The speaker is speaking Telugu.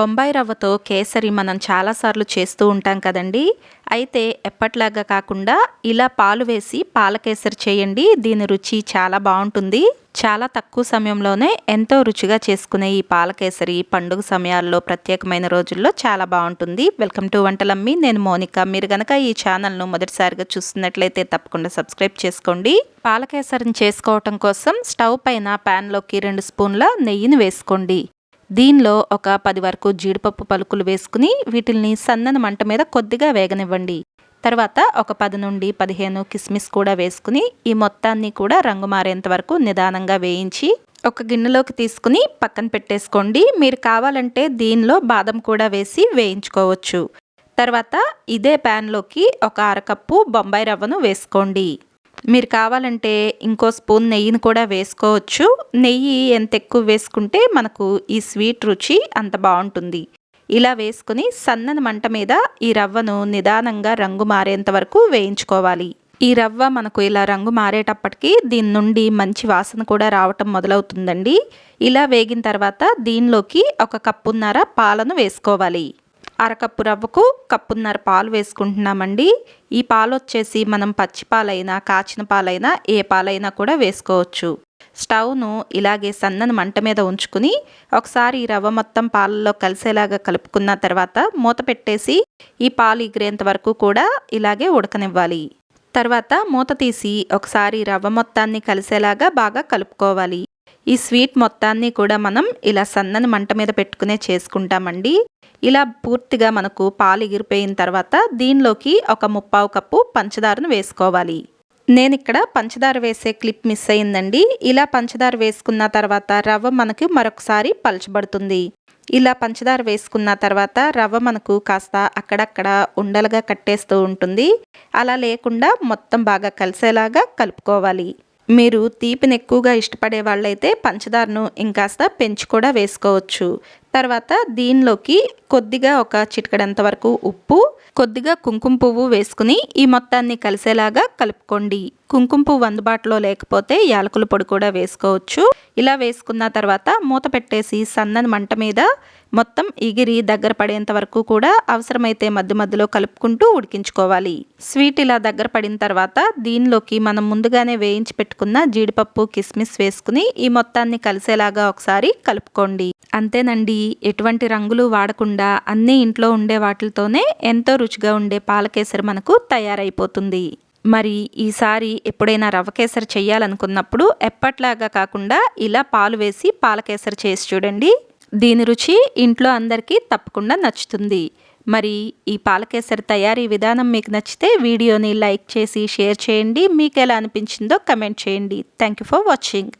బొంబాయి రవ్వతో కేసరి మనం చాలాసార్లు చేస్తూ ఉంటాం కదండి. అయితే ఎప్పట్లాగా కాకుండా ఇలా పాలు వేసి పాల కేసరి చేయండి. దీని రుచి చాలా బాగుంటుంది. చాలా తక్కువ సమయంలోనే ఎంతో రుచిగా చేసుకునే ఈ పాల కేసరి పండుగ సమయాల్లో ప్రత్యేకమైన రోజుల్లో చాలా బాగుంటుంది. వెల్కమ్ టు వంటలమ్మి. నేను మోనిక. మీరు కనుక ఈ ఛానల్ను మొదటిసారిగా చూస్తున్నట్లయితే తప్పకుండా సబ్స్క్రైబ్ చేసుకోండి. పాలకేసరిని చేసుకోవటం కోసం స్టవ్ పైన ప్యాన్లోకి రెండు స్పూన్ల నెయ్యిని వేసుకోండి. దీనిలో ఒక పది వరకు జీడిపప్పు పలుకులు వేసుకుని వీటిల్ని సన్నని మంట మీద కొద్దిగా వేగనివ్వండి. తర్వాత ఒక పది నుండి పదిహేను కిస్మిస్ కూడా వేసుకుని ఈ మొత్తాన్ని కూడా రంగు మారేంత వరకు నిదానంగా వేయించి ఒక గిన్నెలోకి తీసుకుని పక్కన పెట్టేసుకోండి. మీరు కావాలంటే దీనిలో బాదం కూడా వేసి వేయించుకోవచ్చు. తర్వాత ఇదే ప్యాన్లోకి ఒక అరకప్పు బొంబాయి రవ్వను వేసుకోండి. మీరు కావాలంటే ఇంకో స్పూన్ నెయ్యిని కూడా వేసుకోవచ్చు. నెయ్యి ఎంత ఎక్కువ వేసుకుంటే మనకు ఈ స్వీట్ రుచి అంత బాగుంటుంది. ఇలా వేసుకుని సన్నని మంట మీద ఈ రవ్వను నిదానంగా రంగు మారేంత వరకు వేయించుకోవాలి. ఈ రవ్వ మనకు ఇలా రంగు మారేటప్పటికి దీని నుండి మంచి వాసన కూడా రావటం మొదలవుతుందండి. ఇలా వేగిన తర్వాత దీనిలోకి ఒక కప్పున్నర పాలను వేసుకోవాలి. అరకప్పు రవ్వకు కప్పున్నర పాలు వేసుకుంటున్నామండి. ఈ పాలు వచ్చేసి మనం పచ్చి పాలైనా కాచిన పాలైనా ఏ పాలైనా కూడా వేసుకోవచ్చు. స్టవ్ను ఇలాగే సన్నని మంట మీద ఉంచుకుని ఒకసారి ఈ రవ్వ మొత్తం పాలల్లో కలిసేలాగా కలుపుకున్న తర్వాత మూత పెట్టేసి ఈ పాలు ఎగిరేంత వరకు కూడా ఇలాగే ఉడకనివ్వాలి. తర్వాత మూత తీసి ఒకసారి రవ్వ మొత్తాన్ని కలిసేలాగా బాగా కలుపుకోవాలి. ఈ స్వీట్ మొత్తాన్ని కూడా మనం ఇలా సన్నని మంట మీద పెట్టుకునే చేసుకుంటామండి. ఇలా పూర్తిగా మనకు పాలు ఎగిరిపోయిన తర్వాత దీనిలోకి ఒక ముప్పావు కప్పు పంచదారను వేసుకోవాలి. నేను ఇక్కడ పంచదార వేసే క్లిప్ మిస్ అయిందండి ఇలా పంచదార వేసుకున్న తర్వాత రవ్వ మనకి మరొకసారి పలచబడుతుంది. ఇలా పంచదార వేసుకున్న తర్వాత రవ్వ మనకు కాస్త అక్కడక్కడ ఉండలుగా కట్టేస్తూ ఉంటుంది. అలా లేకుండా మొత్తం బాగా కలిసేలాగా కలుపుకోవాలి. మీరు తీపిని ఎక్కువగా ఇష్టపడే వాళ్ళైతే పంచదారను ఇంకాస్త పెంచి కూడా వేసుకోవచ్చు. తర్వాత దీనిలోకి కొద్దిగా ఒక చిటికడంత వరకు ఉప్పు కొద్దిగా కుంకుమ పువ్వు వేసుకుని ఈ మొత్తాన్ని కలిసేలాగా కలుపుకోండి. కుంకుమ పువ్వు అందుబాటులో లేకపోతే యాలకుల పొడి కూడా వేసుకోవచ్చు. ఇలా వేసుకున్న తర్వాత మూత పెట్టేసి సన్నని మంట మీద మొత్తం ఎగిరి దగ్గర పడేంత వరకు కూడా అవసరమైతే మధ్య మధ్యలో కలుపుకుంటూ ఉడికించుకోవాలి. స్వీట్ ఇలా దగ్గర పడిన తర్వాత దీనిలోకి మనం ముందుగానే వేయించి పెట్టుకున్న జీడిపప్పు కిస్మిస్ వేసుకుని ఈ మొత్తాన్ని కలిసేలాగా ఒకసారి కలుపుకోండి. అంతేనండి. ఎటువంటి రంగులు వాడకుండా అన్నీ ఇంట్లో ఉండే వాటితోనే ఎంతో రుచిగా ఉండే పాలకేసరి మనకు తయారైపోతుంది. మరి ఈసారి ఎప్పుడైనా రవ్వ కేసరి చేయాలనుకున్నప్పుడు ఎప్పట్లాగా కాకుండా ఇలా పాలు వేసి పాలకేసరి చేసి చూడండి. దీని రుచి ఇంట్లో అందరికీ తప్పకుండా నచ్చుతుంది. మరి ఈ పాలకేసరి తయారీ విధానం మీకు నచ్చితే వీడియోని లైక్ చేసి షేర్ చేయండి. మీకు ఎలా అనిపించిందో కమెంట్ చేయండి. Thank you for watching.